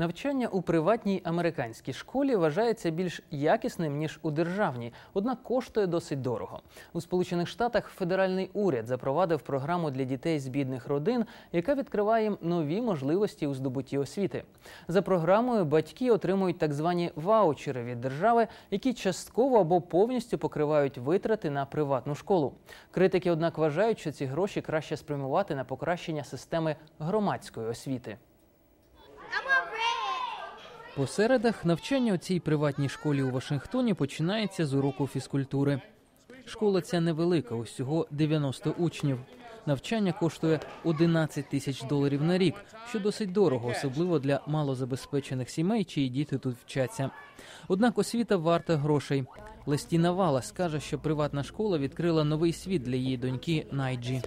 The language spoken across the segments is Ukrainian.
Навчання у приватній американській школі вважається більш якісним ніж у державній, однак коштує досить дорого. У Сполучених Штатах федеральний уряд запровадив програму для дітей з бідних родин, яка відкриває їм нові можливості у здобутті освіти. За програмою батьки отримують так звані ваучери від держави, які частково або повністю покривають витрати на приватну школу. Критики, однак, вважають, що ці гроші краще спрямувати на покращення системи громадської освіти. По середах навчання у цій приватній школі у Вашингтоні починається з уроку фізкультури. Школа ця невелика, усього 90 учнів. Навчання коштує 11 тисяч доларів на рік, що досить дорого, особливо для малозабезпечених сімей, чиї діти тут вчаться. Однак освіта варта грошей. Лестіна Валас каже, що приватна школа відкрила новий світ для її доньки Найджі.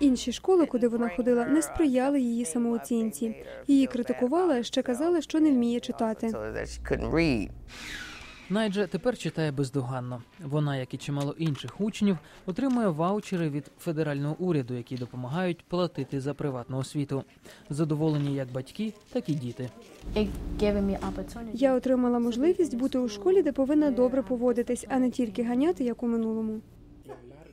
Інші школи, куди вона ходила, не сприяли її самооцінці. Її критикували, а ще казали, що не вміє читати. Найджа тепер читає бездоганно. Вона, як і чимало інших учнів, отримує ваучери від федерального уряду, які допомагають платити за приватну освіту. Задоволені як батьки, так і діти. Я отримала можливість бути у школі, де повинна добре поводитись, а не тільки ганяти, як у минулому.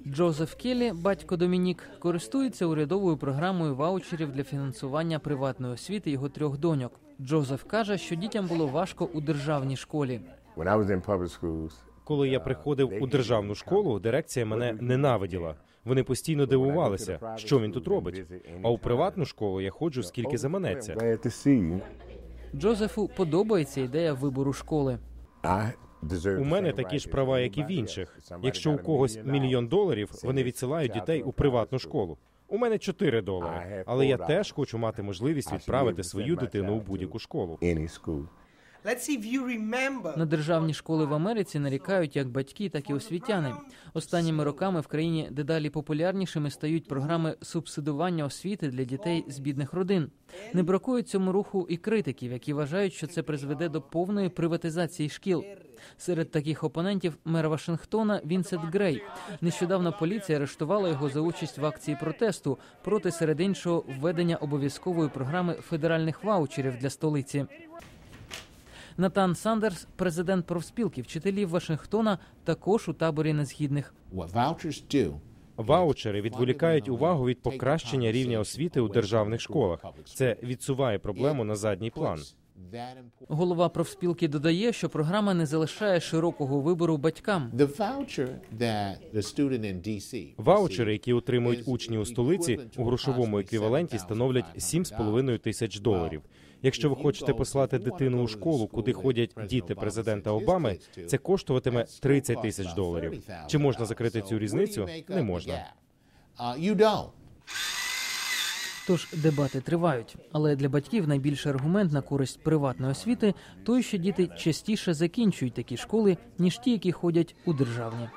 Джозеф Келлі, батько Домінік, користується урядовою програмою ваучерів для фінансування приватної освіти його трьох доньок. Джозеф каже, що дітям було важко у державній школі. Коли я приходив у державну школу, дирекція мене ненавиділа. Вони постійно дивувалися, що він тут робить. А у приватну школу я ходжу скільки заманеться. Джозефу подобається ідея вибору школи. У мене такі ж права, як і в інших. Якщо у когось мільйон доларів, вони відсилають дітей у приватну школу. У мене 4 долари, але я теж хочу мати можливість відправити свою дитину у будь-яку школу. На державні школи в Америці нарікають як батьки, так і освітяни. Останніми роками в країні дедалі популярнішими стають програми субсидування освіти для дітей з бідних родин. Не бракує цьому руху і критиків, які вважають, що це призведе до повної приватизації шкіл. Серед таких опонентів мер Вашингтона Вінсент Грей. Нещодавно поліція арештувала його за участь в акції протесту проти серед іншого введення обов'язкової програми федеральних ваучерів для столиці. Натан Сандерс, президент профспілки вчителів Вашингтона, також у таборі незгідних. Ваучери відволікають увагу від покращення рівня освіти у державних школах. Це відсуває проблему на задній план. That. Голова профспілки додає, що програма не залишає широкого вибору батькам. The voucher that the student in DC Ваучери, які отримують учні у столиці, у грошовому еквіваленті становлять 7,5 тисяч доларів. Якщо ви хочете послати дитину у школу, куди ходять діти президента Обами, це коштуватиме 30 тисяч доларів. Чи можна закрити цю різницю? Не можна. Тож дебати тривають. Але для батьків найбільший аргумент на користь приватної освіти той, що діти частіше закінчують такі школи, ніж ті, які ходять у державні.